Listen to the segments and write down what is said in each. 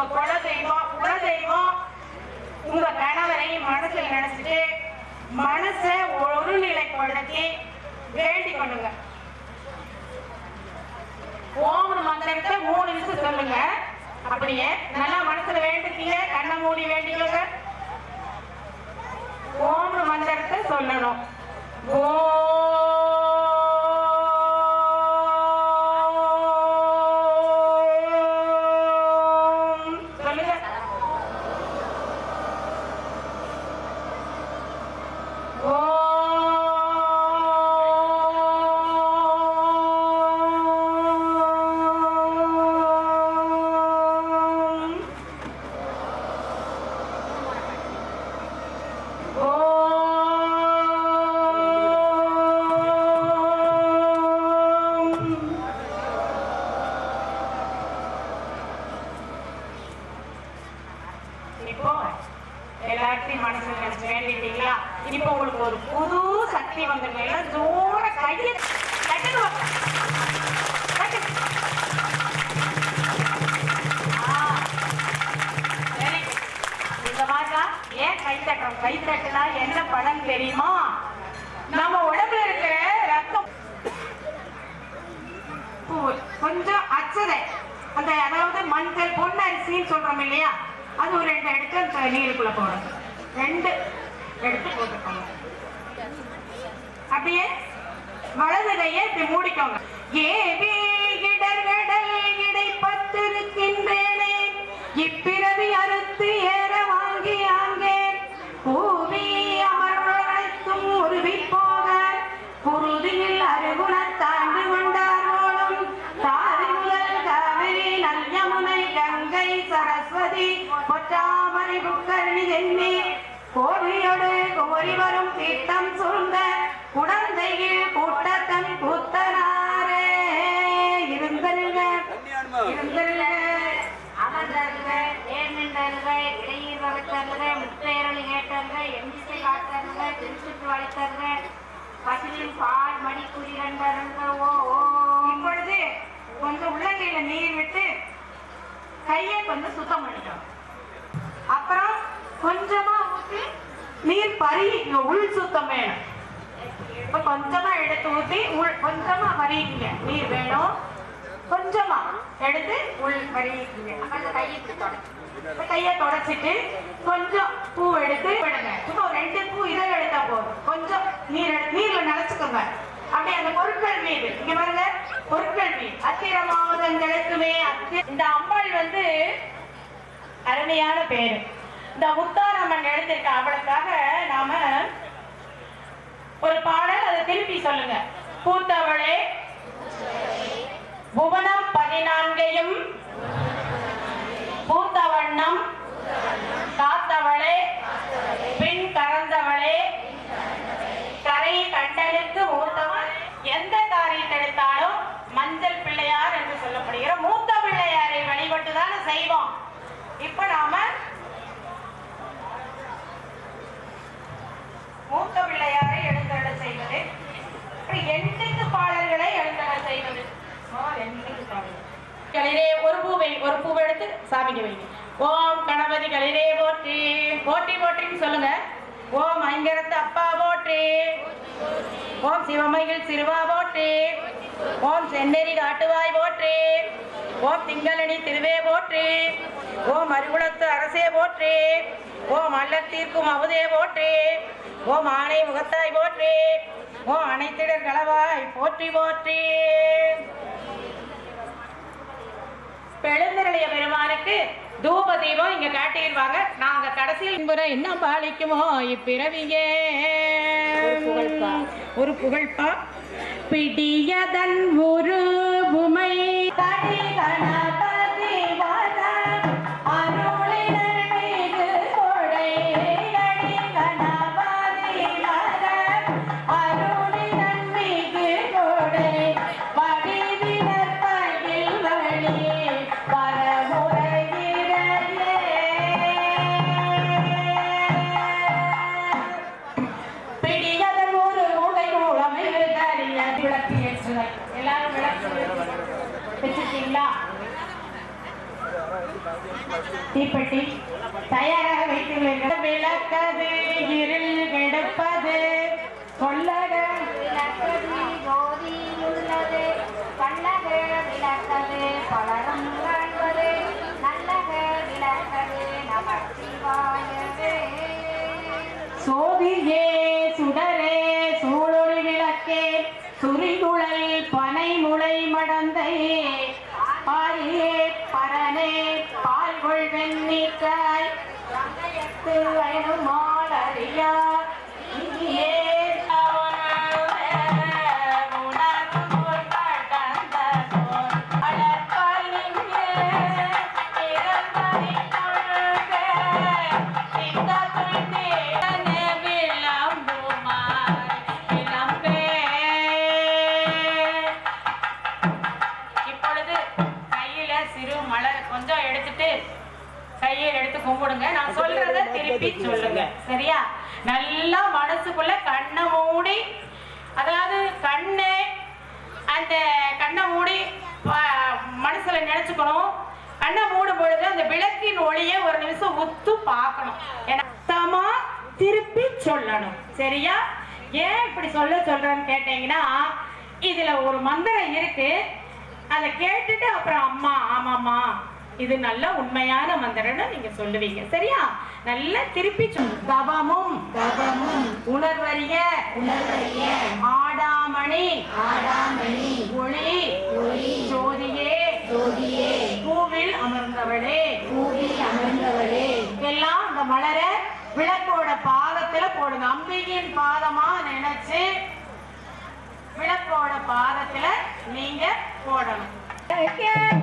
உங்க குல தெய்வம் குல தெய்வம் உங்க கணவரை மனசில் நினைச்சிட்டு மனசை ஒருநிலைப்படுத்தி வேண்டி கொள்ளுங்க. ஓம் மந்திரத்தை மூணு நிமிஷம் சொல்லுங்க. அப்படியே நல்லா மனசுல வேண்டிக்கீங்க கண்ணை மூடி வேண்டிக்கோங்க. ஓம் மந்திரத்தை சொல்லணும். ஓ எல்லாம் ஜோர கையை தட்டுங்க ஆ, very good. இந்த மாதிரிலாம் ஏன் கை தட்டுறோம்? கை தட்டுனா என்ன பலன் தெரியுமா? நம்ம உடம்புல இருக்க ரத்தம் பூ- கொஞ்சம் அச்சதை. அந்த அதாவது மஞ்சள் பொண்ணு அரிசின்னு சொல்றோம் இல்லையா? அது ஒரு ரெண்டு எடுத்து அந்த நீருக்குள்ள போடணும். ரெண்டு எடுத்து போட்டுக்கோங்க அப்படியே வலது கையை இப்படி மூடிக்கோங்க. ஏவி இடர்கடல் இடை பத்திருக்கின்றேனே இப்பிறவி அறுத்து ஏ திருச்சுற்று பசுவின் பால் மணி குறிரண்டருக ஓ இப்பொழுது கொஞ்சம் உள்ளங்கையில நீர் விட்டு கையை கொஞ்சம் சுத்தம் பண்ணிட்டோம் அப்புறம் கொஞ்சமா ஊத்தி நீர் பரி உள் சுத்தம் வேணும். இப்ப கொஞ்சமா எடுத்து ஊத்தி உள் கொஞ்சமா வரிக்குங்க நீர் வேணும். கொஞ்சமா எடுத்து உள் வரி அந்த கையை தொடச்சிட்டு கொஞ்சம் பூ எடுத்து விடுங்க. சும்மா ரெண்டு பூ இதழ் எடுத்தா போதும். கொஞ்சம் நீர் நீர்ல நினைச்சுக்கோங்க. அப்படியே அந்த பொருட்கள் மீது இங்க பாருங்க பொருட்கள் மீது அத்திரமாவதங்களுக்குமே அத்தி. இந்த அம்பாள் வந்து அருமையான பேரு. இந்த முத்தாரம்மன் எடுத்திருக்க அவளுக்காக நாம ஒரு பாடல் அதை திருப்பி சொல்லுங்க. பூத்தவளே புவனம் பதினான்கையும் பூத்த வண்ணம் காத்தவளே பின் கறந்தவளே கரை கண்டலுக்கு மூத்தவன் எந்த காரியத்தை எடுத்தாலும் மஞ்சள் பிள்ளையார் என்று சொல்லப்படுகிற மூத்த பிள்ளையாரை வழிபட்டு தானே செய்வோம். இப்ப நாம மூத்த பிள்ளையாரை எழுந்தடை செய்வது அப்புறம் எண்ணிக்கு பாடல்களை எழுந்தடை செய்வது. களிரே ஒரு பூவை ஒரு பூவை எடுத்து சாமிக்கு வைங்க. ஓம் கணபதி களிரே போற்றி. போற்றி போற்றின்னு சொல்லுங்க. ஓம் ஐங்கரத்து அப்பா போற்றி. ஓம் சிவமயில் சிறுவா போற்றி. ஓம் சென்னேரி காட்டுவாய் போற்றி. ஓம் திங்களணி திருவே போற்றி. ஓம் அறிவுளத்து அரசே போற்றி. ஓம் அல்லத்தீர்க்கும் அமுதே போற்றி. ஓம் ஆணை முகத்தாய் போற்றி. ஓம் அனைத்திடர் களவாய் போற்றி போற்றி. பெழுந்திரளிய பெருமானுக்கு தூப தீபம் இங்க காட்டிடுவாங்க. நாங்க கடைசியில் முறை என்ன பாலிக்குமோ இப்பிறவியே. ஒரு புகழ்பா பிடியதன் ஒரு உமை. தடி கணபதி தீப்பெட்டி தயாராக வைத்துள்ளீர்கள் விளக்கது இருள் கெடுப்பது. கொல்லக விளக்கது ஜோதியில் உள்ளது. கள்ளக விளக்கது பலரும் காண்பது. நல்லக விளக்கது நமச்சிவாயவே. சோதியே சரியா? நல்லா மனசுக்குள்ள கண்ணை மூடி அதாவது கண்ணு அந்த கண்ணை மூடி மனசுல நினைச்சுக்கணும். கண்ணை மூடும் பொழுது அந்த விளக்கின் ஒளியை ஒரு நிமிஷம் உத்து பார்க்கணும். ஏன்னா திருப்பி சொல்லணும். சரியா? ஏன் இப்படி சொல்ல சொல்றேன்னு கேட்டீங்கன்னா இதுல ஒரு மந்திரம் இருக்கு. அதை கேட்டுட்டு அப்புறம் அம்மா ஆமாம்மா இது நல்ல உண்மையான மந்திரம்னு நீங்க சொல்லுவீங்க. சரியா? நல்லா திருப்பி தவமும். தவமும். உணர்வறிய. உணர்வறிய. ஆடாமணி. ஆடாமணி. ஒளி. ஒளி. ஜோதியே. ஜோதியே. பூவில் அமர்ந்தவளே. பூவில் அமர்ந்தவளே. எல்லாம் அந்த மலரை விளக்கோட பாதத்துல போடுங்க. அம்பிகையின் பாதமா நினைச்சு விளக்கோட பாதத்துல நீங்க போடணும்.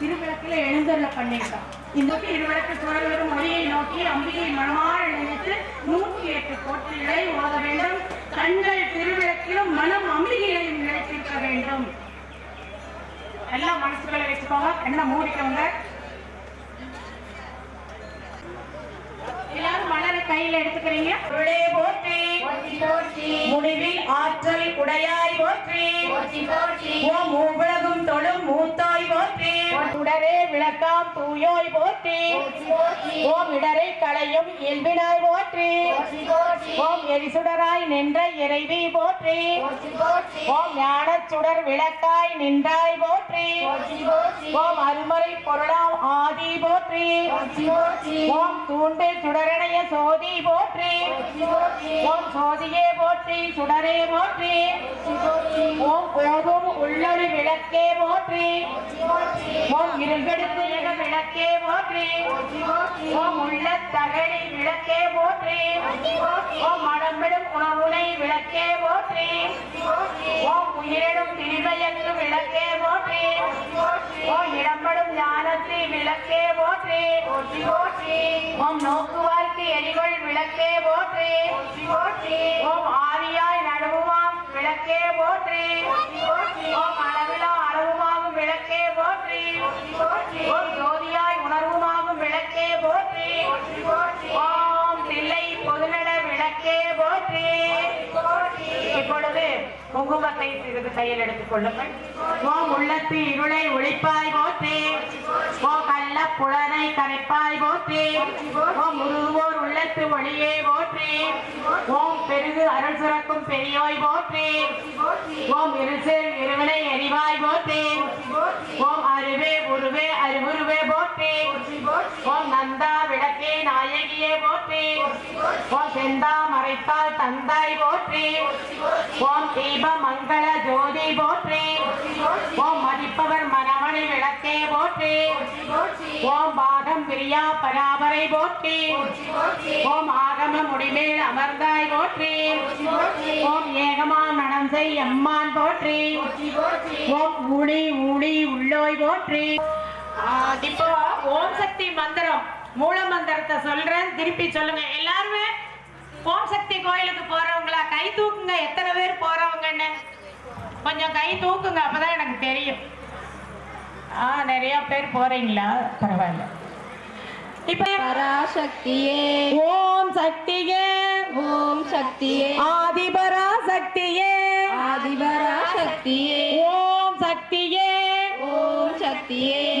திருவிளக்குல எழுந்தருள பண்ணிட்டோம் இந்த திருவிளக்கு சுழலும் மொழியை நோக்கி அம்பிகை மனமாற நினைத்து நூற்றி எட்டு போற்றிகளை ஓத வேண்டும். கண்கள் திருவிளக்கிலும் மனம் அம்பிகையிலும் நிலைத்திருக்க வேண்டும். எல்லாம் மனசுக்குள்ள வச்சுக்கோங்க. என்ன மூடிக்கோங்க எல்லாரும் மலரை கையில எடுத்துக்கிறீங்க. பொருளே போற்றி. போற்றி போற்றி. முடிவில் ஆற்றல் உடையாய் போற்றி. போற்றி போற்றி. ஓ மூவுலகும் தொழும் மூத்தாய் போற்றி. சுடரே விளக்காம் தூயோய் போற்றி. போற்றி போற்றி. ஓம் இடரை களையும் இயல்பினாய் போற்றி. போற்றி போற்றி. ஓம் எரிசுடராய் நின்ற இறைவி போற்றி. போற்றி போற்றி. ஓம் சுடர் விளக்காய் நின்றாய் போற்றி. போற்றி போற்றி. ஓம் அருமறை பொருளாம் ஆதி போற்றி. ஓம் தூண்டு சுடரணைய சோதி போற்றி. ஓம் சோதியே போற்றி சுடரே போற்றி. ஓம் போதும் உள்ளொளி விளக்கே போற்றி. ஓம் இருகெடுத்து இக விளக்கே போற்றி. ஓம் உள்ள தகழி விளக்கே போற்றி. ஓம் மடம்பிடும் உணவுனை விளக்கே போற்றி. ஓம் உயிரிடும் திரிவையங்கு விளக்கே போற்றி ஞானத்தி விளக்கே போற்றி. போற்றி போற்றி. ஓம் நோக்குவார்க்கு எரிகொள் விளக்கே போற்றி. போற்றி போற்றி. ஓம் ஆவியாய் நடுவுமாம் விளக்கே போற்றி. போற்றி ஓம் அளவிலா அளவுமாகும் விளக்கே போற்றி. போற்றி ஓம் ஜோதியாய் உணர்வுமாகும் விளக்கே போற்றி போற்றி. ஓம் போற்றி குங்குமத்தை சிறிது கையில் எடுத்துக் கொள்ளுங்கள். ஓ உள்ளத்து இருளை ஒளிப்பாய் போற்றி. ஓ கள்ள புலனை கரைப்பாய் போற்றி. ஓ முருகுவோர் உள்ளத்து ஒளியே போற்றி. ஓம் பெருகு அருள் சுரக்கும் பெரியோய் போற்றி. ஓம் இருசேர் இருவினை எரிவாய் போற்றி. ஓம் அருவே உருவே அறிவுருவே போ ஓம் நந்தா விளக்கே நாயகியே போற்றி. ஓம் செந்தா மறைத்தால் தந்தாய் போற்றி. ஓம் தீப மங்கள ஜோதி போற்றி. ஓம் மதிப்பவர் மரமணி விளக்கே போற்றி. ஓம் பாகம் பிரியா பராபரை போற்றி. ஓம் ஆகம முடிமேல் அமர்ந்தாய் போற்றி. ஓம் ஏகமா செய் அம்மான் போற்றி. ஓம் ஊழி ஊழி உள்ளோய் போற்றி. ஆ, இப்போ ஓம் சக்தி மந்திரம். மூல மந்திரத்தை சொல்றேன். திருப்பி சொல்லுங்க. எல்லாருமே? ஓம் சக்தி கோயிலுக்கு போறவங்களா? கை தூக்குங்க. எத்தனை பேர் போறவங்கன்னு? கொஞ்சம் கை தூக்குங்க. அப்பதான் எனக்கு தெரியும். ஆ நிறைய பேர் போறீங்களா? பரவாயில்ல. பராசக்தியே. ஓம் சக்தியே. ஓம் சக்தியே. ஆதிபரா சக்தியே ஆதிபராசக்தியே. ஓம் சக்தியே. ஓம் சக்தியே.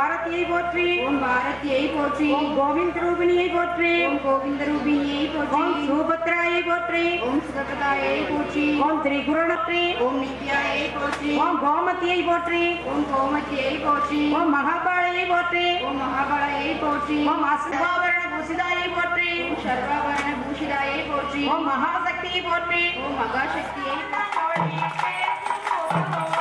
பாரதியை போற்றி ஓம் பாரதியை போற்றி ஓம் கோவிந்த் ரூபிணியை போற்றி ஓம் கோவிந்த ரூபிணியை ஓம் போற்றி சூபத்ராயை போற்றி ஓம் சுகதாயை போற்றி ஓம் திரிகுரணத்ரி ஓம் நித்யாயை போற்றி ஓம் கோமதியை போற்றி ஓம் கோமதியை போற்றி ஓம் மகாபாளையை போற்றி ஓம் மகாபலையை போற்றி ஓம் அசுபாபரண பூசிதாயை போற்றி ஓம் சர்வாபரண பூஷிதாயை போற்றி ஓம் மகாசக்தியை போற்றி ஓம் மகாசக்தியை ஆடுமயிலே